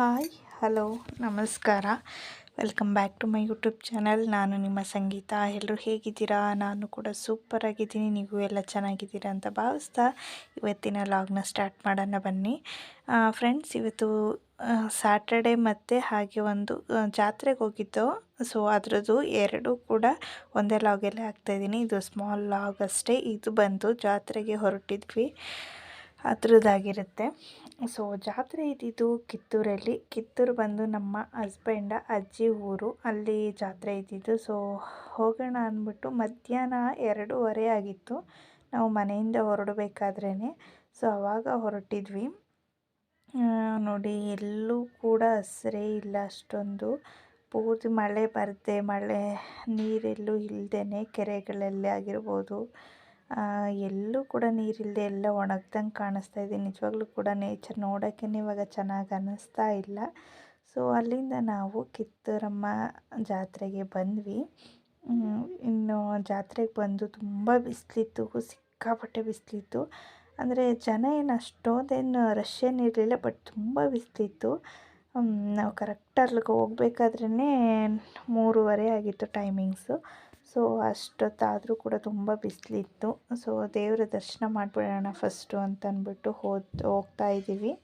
Hi, hello, ನಮಸ್ಕಾರ. Welcome back to my YouTube channel ನಾನು ನಿಮ್ಮ ಸಂಗೀತ. ಎಲ್ಲರೂ ಹೇಗಿದ್ದೀರಾ? ನಾನು ಕೂಡ ಸೂಪರ್ ಆಗಿದ್ದೀನಿ. ನೀವು ಎಲ್ಲ ಚೆನ್ನಾಗಿದ್ದೀರಾ ಅಂತ ಭಾವಿಸ್ತಾ ಇವತ್ತಿನ ಲಾಗ್ನ ಸ್ಟಾರ್ಟ್ ಮಾಡೋಣ ಬನ್ನಿ. ಫ್ರೆಂಡ್ಸ್ ಇವತ್ತು ಸ್ಯಾಟರ್ಡೆ ಮತ್ತು ಹಾಗೆ ಒಂದು ಜಾತ್ರೆಗೆ ಹೋಗಿದ್ದು. ಸೊ ಅದರದ್ದು ಎರಡೂ ಕೂಡ ಒಂದೇ ಲಾಗಲ್ಲೇ ಹಾಕ್ತಾಯಿದ್ದೀನಿ ಇದು ಸ್ಮಾಲ್ ಲಾಗ್ ಅಷ್ಟೇ. ಇದು ಬಂದು ಜಾತ್ರೆಗೆ ಹೊರಟಿದ್ವಿ. ಅದ್ರದ್ದಾಗಿರುತ್ತೆ. ಸೊ, ಜಾತ್ರೆ ಇದ್ದಿದ್ದು ಕಿತ್ತೂರಲ್ಲಿ. ಕಿತ್ತೂರು ಬಂದು ನಮ್ಮ ಹಸ್ಬೆಂಡ, ಅಜ್ಜಿ ಊರು ಅಲ್ಲಿ ಜಾತ್ರೆ ಇದ್ದಿದ್ದು. ಸೊ, ಹೋಗೋಣ ಅಂದ್ಬಿಟ್ಟು ಮಧ್ಯಾಹ್ನ ಎರಡೂವರೆ ಆಗಿತ್ತು. ನಾವು ಮನೆಯಿಂದ ಹೊರಡಬೇಕಾದ್ರೇ ಸೊ ಆವಾಗ ಹೊರಟಿದ್ವಿ. ನೋಡಿ, ಎಲ್ಲೂ ಕೂಡ ಹಸಿರೇ ಇಲ್ಲ ಅಷ್ಟೊಂದು. ಪೂರ್ತಿ ಮಳೆ ಬರದೆ ಮಳೆ ನೀರೆಲ್ಲೂ ಇಲ್ಲದೇ ಕೆರೆಗಳಲ್ಲಿ ಆಗಿರ್ಬೋದು. ಎಲ್ಲೂ ಕೂಡ ನೀರಿಲ್ಲದೆ ಎಲ್ಲ ಒಣಗ್ದಂಗೆ ಕಾಣಿಸ್ತಾ ಇದೆ. ನಿಜವಾಗ್ಲೂ ಕೂಡ ನೇಚರ್ ನೋಡೋಕ್ಕೇ ಇವಾಗ ಚೆನ್ನಾಗಿ ಅನ್ನಿಸ್ತಾ ಇಲ್ಲ. ಸೊ ಅಲ್ಲಿಂದ ನಾವು ಕಿತ್ತೂರಮ್ಮ ಜಾತ್ರೆಗೆ ಬಂದ್ವಿ. ಇನ್ನು ಜಾತ್ರೆಗೆ ಬಂದು ತುಂಬ ಬಿಸಿಲಿತ್ತು, ಸಿಕ್ಕಾಪಟ್ಟೆ ಬಿಸಿಲಿತ್ತು. ಅಂದರೆ ಜನ ಏನು ಅಷ್ಟೊಂದೇನು ರಶ್ ಏನಿರಲಿಲ್ಲ ಬಟ್ ತುಂಬ ಬಿಸಿಲಿತ್ತು. ನಾವು ಕರೆಕ್ಟ್ ಅಲ್ಲಿಗೆ ಹೋಗ್ಬೇಕಾದ್ರೇ ಮೂರುವರೆ ಆಗಿತ್ತು ಟೈಮಿಂಗ್ಸು. ಸೊ, ಅಷ್ಟೊತ್ತಾದರೂ ಕೂಡ ತುಂಬ ಬಿಸಿಲಿತ್ತು. ಸೊ, ದೇವರ ದರ್ಶನ ಮಾಡಿಬಿಡೋಣ ಫಸ್ಟು ಅಂತ ಅಂದ್ಬಿಟ್ಟು ಹೋದ್, ಹೋಗ್ತಾ ಇದ್ದೀವಿ.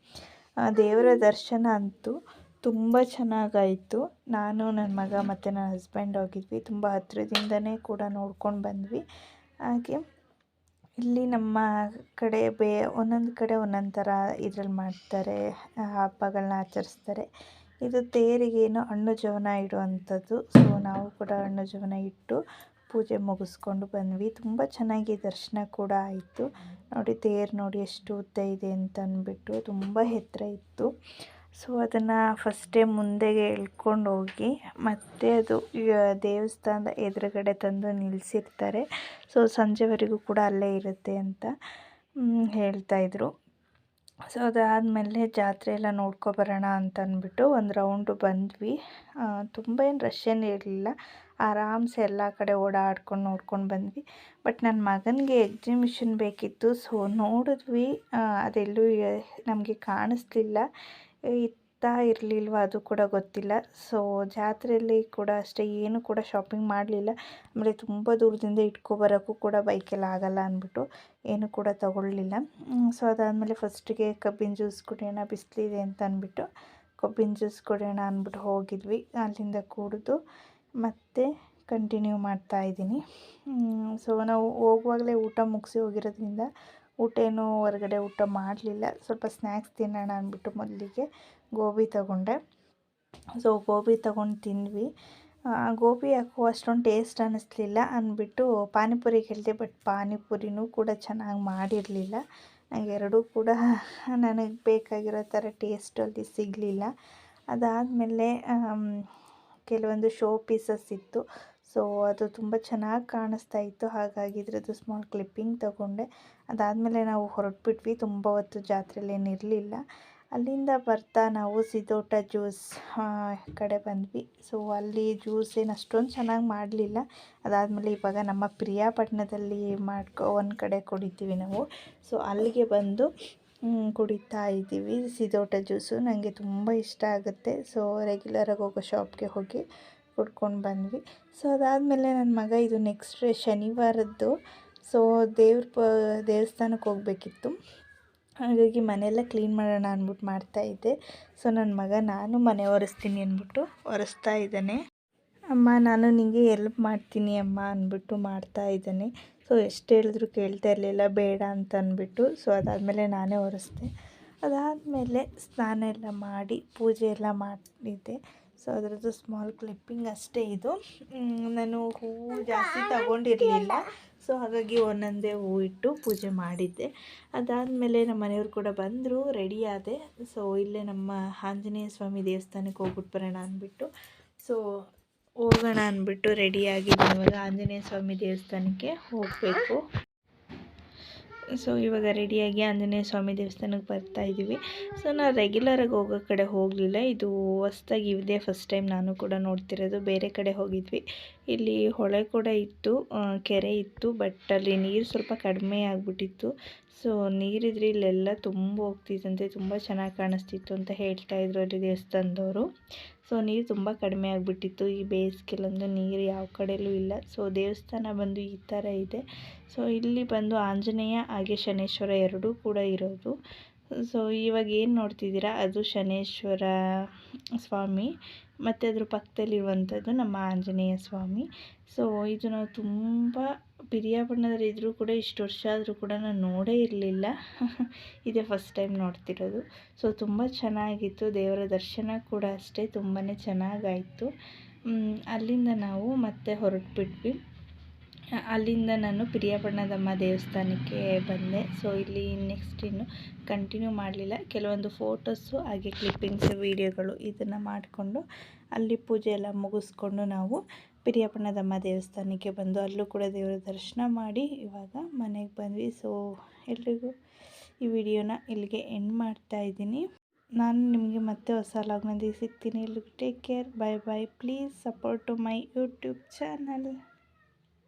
ದೇವರ ದರ್ಶನ ಅಂತೂ ತುಂಬ ಚೆನ್ನಾಗಾಯಿತು. ನಾನು ನನ್ನ ಮಗ ಮತ್ತು ನನ್ನ ಹಸ್ಬೆಂಡ್ ಹೋಗಿದ್ವಿ. ತುಂಬ ಹತ್ತಿರದಿಂದಲೇ ಕೂಡ ನೋಡ್ಕೊಂಡು ಬಂದ್ವಿ. ಹಾಗೆ ಇಲ್ಲಿ ನಮ್ಮ ಕಡೆ ಬೇ, ಒಂದೊಂದು ಕಡೆ ಒಂದೊಂದು ಥರ ಇದ್ರಲ್ಲಿ ಮಾಡ್ತಾರೆ ಹಬ್ಬಗಳನ್ನ ಆಚರಿಸ್ತಾರೆ. ಇದು ತೇರಿಗೇನು ಹಣ್ಣು ಜವನ ಇಡುವಂಥದ್ದು. ಸೊ ನಾವು ಕೂಡ ಹಣ್ಣು ಜವನ ಇಟ್ಟು ಪೂಜೆ ಮುಗಿಸ್ಕೊಂಡು ಬಂದ್ವಿ. ತುಂಬ ಚೆನ್ನಾಗಿ ದರ್ಶನ ಕೂಡ ಆಯಿತು. ನೋಡಿ, ತೇರು ನೋಡಿ ಎಷ್ಟು ಉದ್ದ ಇದೆ ಅಂತ ಅಂದ್ಬಿಟ್ಟು ತುಂಬ ಎತ್ತರ ಇತ್ತು. ಸೊ, ಅದನ್ನು ಫಸ್ಟೇ ಮುಂದೆಗೆ ಎಳ್ಕೊಂಡು ಹೋಗಿ, ಮತ್ತೆ ಅದು ದೇವಸ್ಥಾನದ ಎದುರುಗಡೆ ತಂದು ನಿಲ್ಲಿಸಿರ್ತಾರೆ ಸೊ, ಸಂಜೆವರೆಗೂ ಕೂಡ ಅಲ್ಲೇ ಇರುತ್ತೆ ಅಂತ ಹೇಳ್ತಾಯಿದ್ರು ಸೊ, ಅದಾದಮೇಲೆ ಜಾತ್ರೆ ಎಲ್ಲ ನೋಡ್ಕೊಬರೋಣ ಅಂತ ಅಂದ್ಬಿಟ್ಟು ಒಂದು ರೌಂಡು ಬಂದ್ವಿ. ತುಂಬ ಏನು ರಶ್ ಏನು ಇರಲಿಲ್ಲ. ಆರಾಮ್ಸೆ ಎಲ್ಲ ಕಡೆ ಓಡಾಡ್ಕೊಂಡು ನೋಡ್ಕೊಂಡು ಬಂದ್ವಿ. ಬಟ್ ನನ್ನ ಮಗನಿಗೆ ಎಕ್ಸಿಮಿಷನ್ ಬೇಕಿತ್ತು. ಸೊ, ನೋಡಿದ್ವಿ. ಅದೆಲ್ಲೂ ನಮಗೆ ಕಾಣಿಸ್ಲಿಲ್ಲ. ಇತ್ತಾ ಇರಲಿಲ್ವ ಅದು ಕೂಡ ಗೊತ್ತಿಲ್ಲ. ಸೊ ಜಾತ್ರೆಯಲ್ಲಿ ಕೂಡ ಅಷ್ಟೇ, ಏನು ಕೂಡ ಶಾಪಿಂಗ್ ಮಾಡಲಿಲ್ಲ. ಆಮೇಲೆ ತುಂಬ ದೂರದಿಂದ ಇಟ್ಕೊಬರೋಕ್ಕೂ ಕೂಡ ಬೈಕೆಲ್ಲ ಆಗಲ್ಲ ಅಂದ್ಬಿಟ್ಟು ಏನು ಕೂಡ ತಗೊಳ್ಳಲಿಲ್ಲ ಸೊ ಅದಾದಮೇಲೆ ಫಸ್ಟಿಗೆ ಕಬ್ಬಿನ ಜ್ಯೂಸ್ ಕುಡಿಯೋಣ, ಬಿಸಿಲಿದೆ ಅಂತ ಅಂದ್ಬಿಟ್ಟು ಕಬ್ಬಿನ ಜ್ಯೂಸ್ ಕುಡಿಯೋಣ ಅಂದ್ಬಿಟ್ಟು ಹೋಗಿದ್ವಿ. ಅಲ್ಲಿಂದ ಕುಡಿದು ಮತ್ತೆ ಕಂಟಿನ್ಯೂ ಮಾಡ್ತಾ ಇದ್ದೀನಿ. ಸೊ ನಾವು ಹೋಗುವಾಗಲೇ ಊಟ ಮುಗಿಸಿ ಹೋಗಿರೋದ್ರಿಂದ ಊಟ ಏನು ಹೊರಗಡೆ ಊಟ ಮಾಡಲಿಲ್ಲ. ಸ್ವಲ್ಪ ಸ್ನ್ಯಾಕ್ಸ್ ತಿನ್ನೋಣ ಅಂದ್ಬಿಟ್ಟು ಮೊದಲಿಗೆ ಗೋಬಿ ತಗೊಂಡೆ. ಸೊ, ಗೋಬಿ ತಗೊಂಡು ತಿಂದ್ವಿ. ಗೋಬಿ ಯಾಕೋ ಅಷ್ಟೊಂದು ಟೇಸ್ಟ್ ಅನ್ನಿಸ್ಲಿಲ್ಲ ಅಂದ್ಬಿಟ್ಟು ಪಾನಿಪುರಿ ಹೇಳಿದೆ ಬಟ್ ಪಾನಿಪುರಿನೂ ಕೂಡ ಚೆನ್ನಾಗಿ ಮಾಡಿರಲಿಲ್ಲ. ನನಗೆ ಎರಡೂ ಕೂಡ ನನಗೆ ಬೇಕಾಗಿರೋ ಥರ ಟೇಸ್ಟಲ್ಲಿ ಸಿಗಲಿಲ್ಲ. ಅದಾದಮೇಲೆ ಕೆಲವೊಂದು ಶೋ ಪೀಸಸ್ ಇತ್ತು. ಸೊ, ಅದು ತುಂಬ ಚೆನ್ನಾಗಿ ಕಾಣಿಸ್ತಾ ಇತ್ತು. ಹಾಗಾಗಿ ಇದ್ರದ್ದು ಸ್ಮಾಲ್ ಕ್ಲಿಪ್ಪಿಂಗ್ ತಗೊಂಡೆ. ಅದಾದಮೇಲೆ ನಾವು ಹೊರಟ್ಬಿಟ್ವಿ. ತುಂಬ ಹೊತ್ತು ಜಾತ್ರೆಯಲ್ಲಿ ಏನಿರಲಿಲ್ಲ ಅಲ್ಲಿಂದ ಬರ್ತಾ ನಾವು ಸಿದೋಟ ಜ್ಯೂಸ್ ಕಡೆ ಬಂದ್ವಿ. ಸೊ, ಅಲ್ಲಿ ಜ್ಯೂಸ್ ಏನು ಅಷ್ಟೊಂದು ಚೆನ್ನಾಗಿ ಮಾಡಲಿಲ್ಲ. ಅದಾದಮೇಲೆ ಇವಾಗ ನಮ್ಮ ಪ್ರಿಯಾಪಟ್ಟಣದಲ್ಲಿ ಮಾಡ್ಕೊ, ಒಂದು ಕಡೆ ಕುಡಿತೀವಿ ನಾವು. ಸೊ, ಅಲ್ಲಿಗೆ ಬಂದು ಕುಡಿತಾ ಇದ್ದೀವಿ. ಸಿದೋಟ ಜ್ಯೂಸು ನನಗೆ ತುಂಬ ಇಷ್ಟ ಆಗುತ್ತೆ. ಸೊ ರೆಗ್ಯುಲರಾಗಿ ಹೋಗೋ ಶಾಪ್ಗೆ ಹೋಗಿ ಕುಡ್ಕೊಂಡು ಬಂದ್ವಿ. ಸೊ ಅದಾದಮೇಲೆ ನನ್ನ ಮಗ ಇದು ನೆಕ್ಸ್ಟ್ ಶನಿವಾರದ್ದು. ಸೊ ದೇವ್ರ ಪ, ದೇವಸ್ಥಾನಕ್ಕೆ ಹೋಗಬೇಕಿತ್ತು. ಹಾಗಾಗಿ ಮನೆಯೆಲ್ಲ ಕ್ಲೀನ್ ಮಾಡೋಣ ಅಂದ್ಬಿಟ್ಟು ಮಾಡ್ತಾಯಿದ್ದೆ ಸೊ ನನ್ನ ಮಗ ನಾನು ಮನೆ ಒರೆಸ್ತೀನಿ ಅಂದ್ಬಿಟ್ಟು ಒರೆಸ್ತಾ ಇದ್ದಾನೆ. ಅಮ್ಮ, ನಾನು ನಿಮಗೆ ಎಲ್ಪ್ ಮಾಡ್ತೀನಿ ಅಮ್ಮ, ಅಂದ್ಬಿಟ್ಟು ಮಾಡ್ತಾ ಇದ್ದಾನೆ. ಸೊ ಎಷ್ಟು ಹೇಳಿದ್ರು ಕೇಳ್ತಾ ಇರಲಿಲ್ಲ, ಬೇಡ ಅಂತ ಅಂದ್ಬಿಟ್ಟು. ಸೊ ಅದಾದಮೇಲೆ ನಾನೇ ಒರೆಸ್ದೆ. ಅದಾದಮೇಲೆ ಸ್ನಾನ ಎಲ್ಲ ಮಾಡಿ ಪೂಜೆ ಎಲ್ಲ ಮಾಡಿದ್ದೆ. ಸೊ ಅದರದ್ದು ಸ್ಮಾಲ್ ಕ್ಲಿಪ್ಪಿಂಗ್ ಅಷ್ಟೇ ಇದು. ನಾನು ಹೂವು ಜಾಸ್ತಿ ತಗೊಂಡಿರಲಿಲ್ಲ. ಸೊ ಹಾಗಾಗಿ ಒಂದೊಂದೇ ಹೂವು ಇಟ್ಟು ಪೂಜೆ ಮಾಡಿದ್ದೆ. ಅದಾದಮೇಲೆ ನಮ್ಮ ಮನೆಯವರು ಕೂಡ ಬಂದರು ರೆಡಿ ಆದೆ. ಸೊ ಇಲ್ಲೇ ನಮ್ಮ ಆಂಜನೇಯ ಸ್ವಾಮಿ ದೇವಸ್ಥಾನಕ್ಕೆ ಹೋಗ್ಬಿಟ್ಟು ಬರೋಣ ಅಂದ್ಬಿಟ್ಟು. ಸೊ ಹೋಗೋಣ ಅಂದ್ಬಿಟ್ಟು ರೆಡಿಯಾಗಿದ್ದೀನಿ ಇವಾಗ ಆಂಜನೇಯ ಸ್ವಾಮಿ ದೇವಸ್ಥಾನಕ್ಕೆ ಹೋಗಬೇಕು. ಸೊ, ಇವಾಗ ರೆಡಿಯಾಗಿ ಆಂಜನೇಯ ಸ್ವಾಮಿ ದೇವಸ್ಥಾನಕ್ಕೆ ಬರ್ತಾ ಇದ್ದೀವಿ. ಸೊ ನಾನು ರೆಗ್ಯುಲರಾಗಿ ಹೋಗೋ ಕಡೆ ಹೋಗಲಿಲ್ಲ. ಇದು ಹೊಸ್ದಾಗಿ ಇದೇ. ಫಸ್ಟ್ ಟೈಮ್ ನಾನು ಕೂಡ ನೋಡ್ತಿರೋದು. ಬೇರೆ ಕಡೆ ಹೋಗಿದ್ವಿ. ಇಲ್ಲಿ ಹೊಳೆ ಕೂಡ ಇತ್ತು ಕೆರೆ ಇತ್ತು ಬಟ್ ಅಲ್ಲಿ ನೀರು ಸ್ವಲ್ಪ ಕಡಿಮೆ ಆಗಿಬಿಟ್ಟಿತ್ತು. ಸೊ ನೀರಿದ್ರೆ ಇಲ್ಲೆಲ್ಲ ತುಂಬ ಹೋಗ್ತಿತ್ತಂತೆ ತುಂಬ ಚೆನ್ನಾಗಿ ಕಾಣಿಸ್ತಿತ್ತು ಅಂತ ಹೇಳ್ತಾ ಇದ್ರು ಅಲ್ಲಿ ದೇವಸ್ಥಾನದವರು. ಸೊ, ನೀರು ತುಂಬ ಕಡಿಮೆ ಆಗಿಬಿಟ್ಟಿತ್ತು. ಈ ಬೇಸಿಗೆಲ್ಲಂದು ನೀರು ಯಾವ ಕಡೆಯಲ್ಲೂ ಇಲ್ಲ. ಸೊ, ದೇವಸ್ಥಾನ ಬಂದು ಈ ಥರ ಇದೆ. ಸೊ, ಇಲ್ಲಿ ಬಂದು ಆಂಜನೇಯ ಹಾಗೆ ಶನೇಶ್ವರ ಎರಡೂ ಕೂಡ ಇರೋದು. ಸೊ ಇವಾಗ ಏನು ನೋಡ್ತಿದ್ದೀರಾ? ಅದು ಶನೇಶ್ವರ ಸ್ವಾಮಿ, ಮತ್ತು ಅದ್ರ ಪಕ್ಕದಲ್ಲಿರುವಂಥದ್ದು ನಮ್ಮ ಆಂಜನೇಯ ಸ್ವಾಮಿ. ಸೊ ಇದು ನಾವು ತುಂಬ ಇದ್ದರೂ ಕೂಡ ಇಷ್ಟು ವರ್ಷ ಆದರೂ ಕೂಡ ನಾನು ನೋಡೇ ಇರಲಿಲ್ಲ. ಇದೇ ಫಸ್ಟ್ ಟೈಮ್ ನೋಡ್ತಿರೋದು. ಸೊ ತುಂಬ ಚೆನ್ನಾಗಿತ್ತು. ದೇವರ ದರ್ಶನ ಕೂಡ ಅಷ್ಟೇ ತುಂಬಾ ಚೆನ್ನಾಗಾಯಿತು. ಅಲ್ಲಿಂದ ನಾವು ಮತ್ತೆ ಹೊರಟುಬಿಟ್ವಿ. ಅಲ್ಲಿಂದ ನಾನು ಪಿರಿಯಾಪಟ್ಟಣದಮ್ಮ ದೇವಸ್ಥಾನಕ್ಕೆ ಬಂದೆ. ಸೊ ಇಲ್ಲಿ ನೆಕ್ಸ್ಟ್ ಇನ್ನು ಕಂಟಿನ್ಯೂ ಮಾಡಲಿಲ್ಲ. ಕೆಲವೊಂದು ಫೋಟೋಸು ಹಾಗೆ ಕ್ಲಿಪ್ಪಿಂಗ್ಸ್ ವೀಡಿಯೋಗಳು ಇದನ್ನು ಮಾಡಿಕೊಂಡು ಅಲ್ಲಿ ಪೂಜೆ ಎಲ್ಲ ಮುಗಿಸ್ಕೊಂಡು ನಾವು ಪಿರಿಯಾಪಟ್ಟಣದಮ್ಮ ದೇವಸ್ಥಾನಕ್ಕೆ ಬಂದು ಅಲ್ಲೂ ಕೂಡ ದೇವರ ದರ್ಶನ ಮಾಡಿ ಇವಾಗ ಮನೆಗೆ ಬಂದ್ವಿ. ಸೊ ಎಲ್ರಿಗೂ ಈ ವಿಡಿಯೋನ ಇಲ್ಲಿಗೆ ಎಂಡ್ ಮಾಡ್ತಾ ಇದ್ದೀನಿ. ನಾನು ನಿಮಗೆ ಮತ್ತೆ ಹೊಸ ಲಾಗ್ನಲ್ಲಿ ಸಿಗ್ತೀನಿ. ಎಲ್ರಿಗೂ take care bye bye please support to my YouTube channel